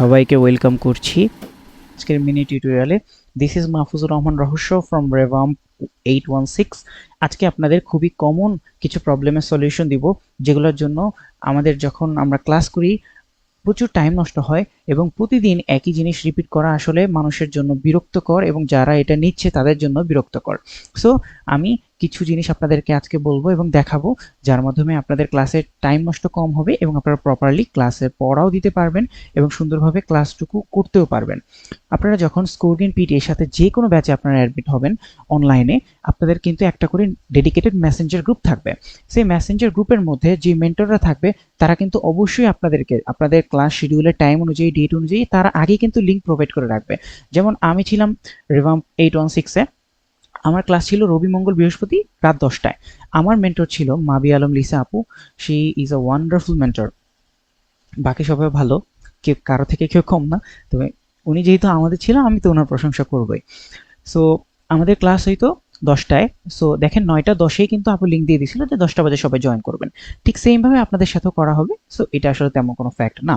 সবাইকে ওয়েলকাম করছি। আজকের মিনি টিউটোরিয়ালে দিস ইজ মাহফুজুর রহমান রহস্য ফ্রম রেভাম এইট ওয়ান সিক্স আজকে আপনাদের খুবই কমন কিছু প্রবলেমের সলিউশন দিব, যেগুলোর জন্য আমাদের যখন আমরা ক্লাস করি, প্রচুর টাইম নষ্ট হয় এবং প্রতিদিন একই জিনিস রিপিট করা আসলে মানুষের জন্য বিরক্তকর এবং যারা এটা নিচ্ছে তাদের জন্য বিরক্তকর। সো আমি কিছু জিনিস আপনাদেরকে আজকে বলব এবং দেখাবো, যার মাধ্যমে আপনাদের ক্লাসের টাইম নষ্ট কম হবে এবং আপনারা প্রপারলি ক্লাসে পড়াও দিতে পারবেন এবং সুন্দরভাবে ক্লাসটুকু করতেও পারবেন। আপনারা যখন স্কোরগেন পিটি এর সাথে যে কোনো ব্যাচে আপনারা অ্যাডমিট হবেন অনলাইনে আপনাদের কিন্তু একটা করে ডেডিকেটেড মেসেঞ্জার গ্রুপ থাকবে। সেই মেসেঞ্জার গ্রুপের মধ্যে যে মেন্টররা থাকবে, তারা কিন্তু অবশ্যই আপনাদেরকে, আপনাদের ক্লাস শিডিউলের টাইম অনুযায়ী ডেট অনুযায়ী তারা আগে কিন্তু লিঙ্ক প্রোভাইড করে রাখবে। যেমন আমি ছিলাম রিভাম এইট ওয়ান সিক্সে আমার ক্লাস ছিল রবি মঙ্গল বৃহস্পতি রাত দশটায়। আমার মেন্টর ছিল মাবি আলম লিসা আপু। She is a wonderful mentor বাকি সবাই ভালো। কেউ কারও থেকে কেউ কম না। তবে উনি যেহেতু আমাদের ছিল, আমি তো ওনার প্রশংসা করবই। সো আমাদের ক্লাস হইতো দশটায়। সো দেখেন নয়টা দশেই কিন্তু আপু লিঙ্ক দিয়ে দিয়েছিল যে দশটা বাজে সবাই জয়েন করবেন। ঠিক সেমভাবে আপনাদের সাথেও করা হবে। সো এটা আসলে তেমন কোনো ফ্যাক্ট না।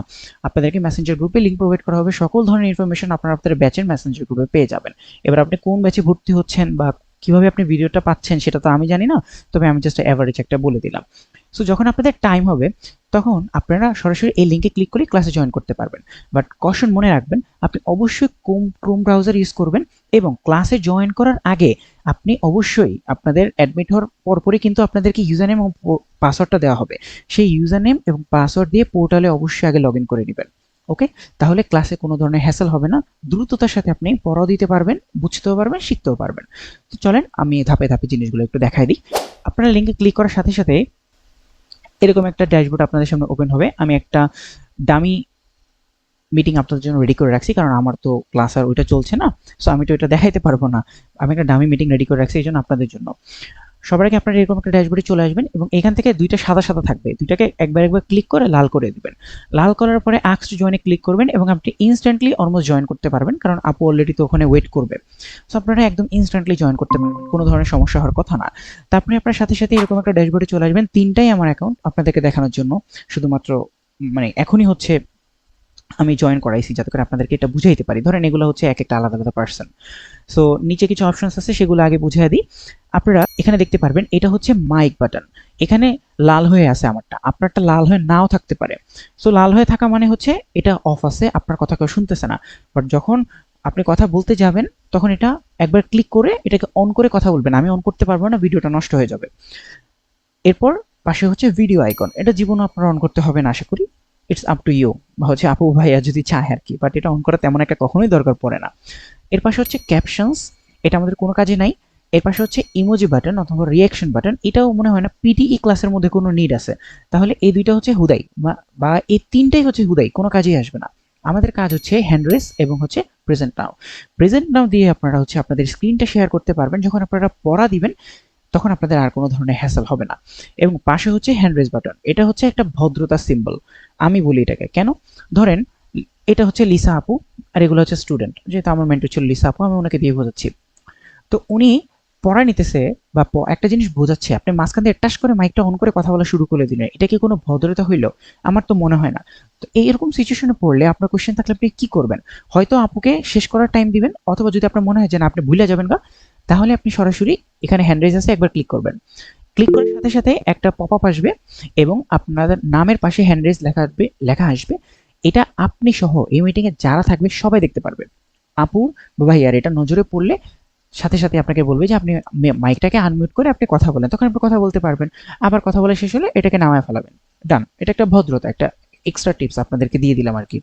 আপনাদেরকে মেসেঞ্জার গ্রুপে লিঙ্ক প্রোভাইড করা হবে। সকল ধরনের ইনফরমেশন আপনারা আপনাদের ব্যাচের মেসেঞ্জার গ্রুপে পেয়ে যাবেন। এবার আপনি কোন ব্যাচে ভর্তি হচ্ছেন বা কীভাবে আপনি ভিডিওটা পাচ্ছেন সেটা তো আমি জানি না। তবে আমি জাস্ট অ্যাভারেজ একটা বলে দিলাম। সো যখন আপনাদের টাইম হবে, তখন আপনারা সরাসরি এই লিঙ্কে ক্লিক করে ক্লাসে জয়েন করতে পারবেন। বাট কশন মনে রাখবেন, আপনি অবশ্যই ক্রোম ক্রোম ব্রাউজার ইউজ করবেন এবং ক্লাসে জয়েন করার আগে আপনি অবশ্যই আপনাদের অ্যাডমিট হওয়ার পরপরই কিন্তু আপনাদেরকে ইউজার নেম এবং পাসওয়ার্ডটা দেওয়া হবে। সেই ইউজার নেম এবং পাসওয়ার্ড দিয়ে পোর্টালে অবশ্যই আগে লগ করে নেবেন। ওকে তাহলে ক্লাসে কোনো ধরনের হ্যাসেল হবে না। দ্রুততার সাথে আপনি পড়াও দিতে পারবেন, বুঝতেও পারবেন, শিখতেও পারবেন। তো চলেন, আমি ধাপে ধাপে জিনিসগুলো একটু দেখাই দিই। আপনারা লিঙ্কে ক্লিক করার সাথে সাথে এরকম একটা ড্যাশবোর্ড আপনাদের সামনে ওপেন হবে। আমি একটা দামি মিটিং আপনাদের জন্য রেডি করে রাখছি, কারণ আমার তো ক্লাস আর ওইটা চলছে না। সো আমি তো এটা দেখাইতে পারব না। আমি একটা দামি মিটিং রেডি করে রাখছি, এই জন্য আপনাদের জন্য। সবার আগে আপনারা এরকম একটা ড্যাশবোর্ডে চলে আসবেন এবং এখান থেকে দুইটা সাদা সাদা থাকবে। দুইটাকে একবার একবার ক্লিক করে লাল করে দিবেন। লাল করার পরে আক্স জয়েনে ক্লিক করবেন এবং আপনি ইনস্ট্যান্টলি অলমোস্ট জয়েন করতে পারবেন, কারণ আপু অলরেডি তো ওখানে ওয়েট করবে। সো আপনারা একদম ইনস্ট্যান্টলি জয়েন করতে পারবেন, কোনো ধরনের সমস্যা হওয়ার কথা না। তারপরে আপনার সাথে সাথে এরকম একটা ড্যাশবোর্ডে চলে আসবেন, তিনটাই আমার অ্যাকাউন্ট আপনাদেরকে দেখানোর জন্য। শুধুমাত্র মানে এখনই হচ্ছে আমি জয়েন করাইছি যাতে করে আপনাদেরকে এটা বুঝাইতে পারি। ধরেন এগুলো হচ্ছে এক একটা আলাদা আলাদা পার্সন সো নিচে কিছু অপশনস আছে, সেগুলো আগে বুঝিয়ে দিই। আপনারা এখানে দেখতে পারবেন, এটা হচ্ছে মাইক বাটন এখানে লাল হয়ে আছে আমারটা। আপনারটা লাল হয়ে নাও থাকতে পারে। সো লাল হয়ে থাকা মানে হচ্ছে এটা অফ আছে, আপনার কথা কেউ শুনতেছে না। বাট যখন আপনি কথা বলতে যাবেন, তখন এটা একবার ক্লিক করে এটাকে অন করে কথা বলবেন। আমি অন করতে পারব না ভিডিওটা নষ্ট হয়ে যাবে। এরপর পাশে হচ্ছে ভিডিও আইকন এটা জীবনে আপনার অন করতে হবে না আশা করি। ইটস আপ টু ইউ হচ্ছে, আপু, ভাইয়া যদি চায় আর কি। বাট এটা অন করা তেমন একটা কখনোই দরকার পড়ে না। এর পাশে হচ্ছে ক্যাপশনস এটা আমাদের কোনো কাজে নাই। এর পাশে হচ্ছে ইমোজি বাটন অথবা রিয়াকশন বাটন এটাও মনে হয় না পিটিই ক্লাসের মধ্যে কোনো নিড আছে। তাহলে এই দুইটা হচ্ছে হুদাই, বা এই তিনটাই হচ্ছে হুদাই, কোনো কাজেই আসবে না। আমাদের কাজ হচ্ছে হ্যান্ড রেস এবং হচ্ছে প্রেজেন্ট নাও প্রেজেন্ট নাও দিয়ে আপনারা হচ্ছে আপনাদের স্ক্রিনটা শেয়ার করতে পারবেন। যখন আপনারা পড়া দিবেন তখন আপনাদের আর কোনো ধরনের হ্যাসেল হবে না। এবং পাশে হচ্ছে হ্যান্ড রেস বাটন এটা হচ্ছে একটা ভদ্রতা সিম্বল আমি বলি এটাকে। কেন? ধরেন, এটা হচ্ছে লিসা আপু, আর এগুলো হচ্ছে স্টুডেন্ট যেহেতু আমার মেন্টর ছিল লিসা আপু, আমি ওনাকে দিয়ে বোঝাচ্ছি। তো উনি পড়া নিতেছে বা একটা জিনিস বোঝাচ্ছে। আপনি মাঝখান দিয়ে টাস করে মাইকটা অন করে কথা বলা শুরু করে দিলেন। এটা কি কোনো ভদ্রতা হইল? আমার তো মনে হয় না। তো এইরকম সিচুয়েশনে পড়লে আপনার কোশ্চেন থাকলে আপনি কি করবেন? হয়তো আপুকে শেষ করার টাইম দিবেন, অথবা যদি আপনার মনে হয় যে না, আপনি ভুলে যাবেন বা তাহলে আপনি সরাসরি এখানে হ্যান্ড রেজ আছে, একবার ক্লিক করবেন। ক্লিক করার সাথে সাথে একটা পপ আপ আসবে এবং আপনাদের নামের পাশে হ্যান্ড রেজ লেখা আসবে লেখা আসবে। এটা আপনি সহ এই মিটিংয়ে যারা থাকবে সবাই দেখতে পারবে আপুর ভাইয়ার এটা নজরে পড়লে সাথে সাথে আপনাকে বলবে যে আপনি মাইকটাকে আনমিউট করে আপনি কথা বলেন। তখন আপনি কথা বলতে পারবেন। আবার কথা বলা শেষ হলে এটাকে নামায় ফেলাবেন। ডান এটা একটা ভদ্রতা, একটা এক্সট্রা টিপস আপনাদেরকে দিয়ে দিলাম আর কি।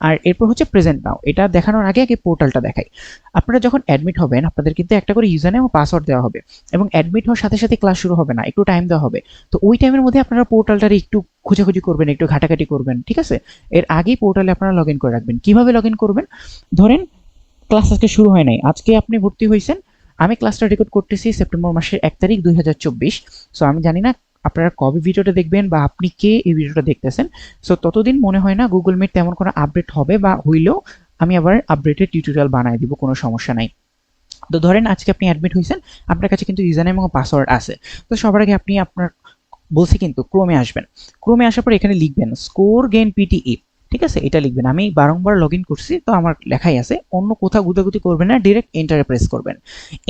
আর এরপর হচ্ছে প্রেজেন্ট নাও এটা দেখানোর আগে আগে পোর্টালটা দেখাই। আপনারা যখন অ্যাডমিট হবেন, আপনাদের কিন্তু একটা করে ইউজার নেম ও পাসওয়ার্ড দেওয়া হবে এবং অ্যাডমিট হওয়ার সাথে সাথে ক্লাস শুরু হবে না, একটু টাইম দেওয়া হবে। তো ওই টাইমের মধ্যে আপনারা পোর্টালটার একটু খোঁজাখুঁজি করবেন, একটু ঘাটাঘাটি করবেন, ঠিক আছে? এর আগেই পোর্টালে আপনারা লগ করে রাখবেন। কীভাবে লগ করবেন? ধরেন ক্লাস আজকে শুরু হয় নাই। আজকে আপনি ভর্তি হয়েছেন। আমি ক্লাসটা রেকর্ড করতেছি সেপ্টেম্বর মাসের এক তারিখ দুই হাজার চব্বিশ। সো আমি জানি না আপনারা কবে ভিডিওটা দেখবেন বা আপনি কে এই ভিডিওটা দেখতেছেন? সো ততদিন মনে হয় না গুগল মিট তেমন কোনো আপডেট হবে বা হইলেও আমি আবার আপডেটের টিউটোরিয়াল বানাই দিব, কোনো সমস্যা নাই। তো ধরেন আজকে আপনি অ্যাডমিট হয়েছেন আপনার কাছে কিন্তু ইউজার এবং পাসওয়ার্ড আছে। তো সবার আগে আপনি আপনার বলছি কিন্তু ক্রোমে আসবেন। ক্রোমে আসার পর এখানে লিখবেন স্কোর গেন পিটিই ঠিক আছে? এটা লিখবেন। আমি বারংবার লগ ইন করছি, তো আমার লেখাই আছে, অন্য কোথাও গুতাগুতি করবেন না ডিরেক্ট এন্টারে প্রেস করবেন।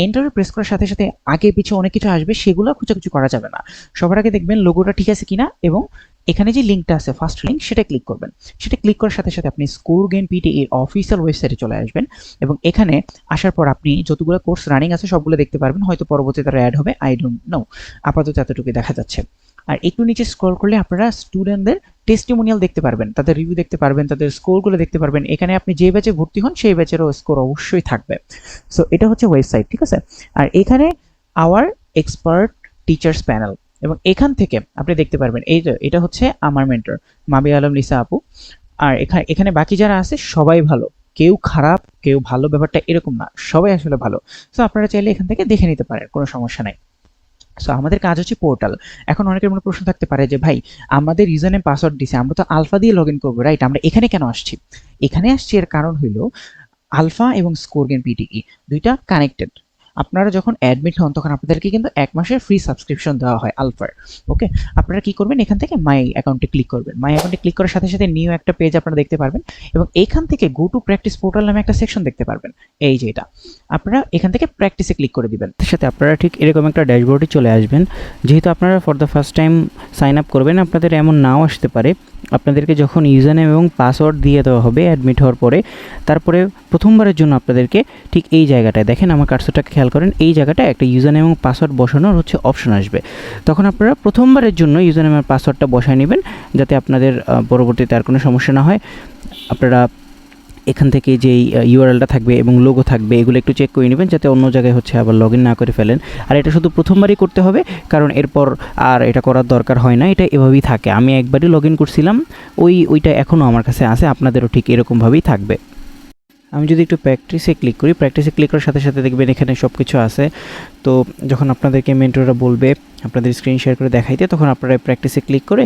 এন্টারে প্রেস করার সাথে সাথে আগে পিছে অনেক কিছু আসবে, সেগুলো খুঁচাখুচি করা যাবে না। সবার আগে দেখবেন লোগোটা ঠিক আছে কিনা এবং এখানে যে লিঙ্কটা আছে ফার্স্ট লিঙ্ক সেটা ক্লিক করবেন। সেটা ক্লিক করার সাথে সাথে আপনি স্কোর গেম পিটি এর অফিসিয়াল ওয়েবসাইটে চলে আসবেন এবং এখানে আসার পর আপনি যতগুলো কোর্স রানিং আছে, সবগুলো দেখতে পারবেন। হয়তো পরবর্তীতে তারা অ্যাড হবে আই ডোন্ট নো আপাতত এতটুকু দেখা যাচ্ছে। আর একটু নিচে স্ক্রল করলে আপনারা স্টুডেন্টদের টেস্টিমোনিয়াল দেখতে পারবেন, তাদের রিভিউ দেখতে পারবেন, তাদের স্কোরগুলো দেখতে পারবেন। এখানে আপনি যে ব্যাচে ভর্তি হন, সেই ব্যাচেরও স্কোর অবশ্যই থাকবে। সো এটা হচ্ছে ওয়েবসাইট ঠিক আছে? আর এখানে আওয়ার এক্সপার্ট টিচার্স প্যানেল এবং এখান থেকে আপনি দেখতে পারবেন, এই এটা হচ্ছে আমার মেন্টর মাবি আলম, লিসা আপু। আর এখানে এখানে বাকি যারা আছে, সবাই ভালো। কেউ খারাপ, কেউ ভালো, ব্যাপারটা এরকম না, সবাই আসলে ভালো। সো আপনারা চাইলে এখান থেকে দেখে নিতে পারেন, কোনো সমস্যা নাই। সো আমাদের কাজ হচ্ছে পোর্টাল এখন অনেকের মনে প্রশ্ন থাকতে পারে যে, ভাই, আমাদের নেম পাসওয়ার্ড দিছে, আমরা তো আলফা দিয়ে লগ ইন করব রাইট আমরা এখানে কেন আসছি? এখানে আসছি এর কারণ হইল আলফা এবং স্কোর স্কোরগেন পিটিই দুইটা কানেক্টেড আপনারা যখন অ্যাডমিট হন, তখন আপনাদেরকে কিন্তু এক মাসের ফ্রি সাবস্ক্রিপশন দেওয়া হয় আলফার ওকে আপনারা কি করবেন? এখান থেকে মাই অ্যাকাউন্টে ক্লিক করবেন। মাই অ্যাকাউন্টে ক্লিক করার সাথে সাথে নিউ একটা পেজ আপনারা দেখতে পারবেন এবং এখান থেকে গো টু প্র্যাকটিস পোর্টাল নামে একটা সেকশন দেখতে পারবেন। এই যে এটা। আপনারা এখান থেকে প্র্যাকটিসে ক্লিক করে দিবেন। সাথে আপনারা ঠিক এরকম একটা ড্যাশবোর্ডে চলে আসবেন। যেহেতু আপনারা for the first time sign up করবেন, আপনাদের এমন নাও আসতে পারে। আপনাদেরকে যখন ইউজার নেম এবং পাসওয়ার্ড দিয়ে দেওয়া হবে অ্যাডমিট হওয়ার পরে, তারপরে প্রথমবারের জন্য আপনাদেরকে ঠিক এই জায়গাটায় দেখেন, আমার কার্সরটাকে খেয়াল করেন, এই জায়গাটায় একটা ইউজার নেম এবং পাসওয়ার্ড বসানোর হচ্ছে অপশন আসবে। তখন আপনারা প্রথমবারের জন্য ইউজার নেম আর পাসওয়ার্ডটা বসায় নেবেন, যাতে আপনাদের পরবর্তীতে আর কোনো সমস্যা না হয়। আপনারা এখান থেকে যেই ইউআরএলটা থাকবে এবং লোগো থাকবে, এগুলো একটু চেক করে নেবেন যাতে অন্য জায়গায় হচ্ছে আবার লগ না করে ফেলেন। আর এটা শুধু প্রথমবারই করতে হবে, কারণ এরপর আর এটা করার দরকার হয় না, এটা এভাবেই থাকে। আমি একবারই লগ করছিলাম, ওই, ওইটা এখনও আমার কাছে আছে, আপনাদেরও ঠিক এরকমভাবেই থাকবে। আমি যদি একটু প্র্যাকটিসে ক্লিক করি প্র্যাকটিসে ক্লিক করার সাথে সাথে দেখবেন এখানে সব কিছু আছে। তো যখন আপনাদেরকে মেন্টররা বলবে, আপনাদের স্ক্রিন শেয়ার করে দেখাইতে, তখন আপনারা প্র্যাকটিসে ক্লিক করে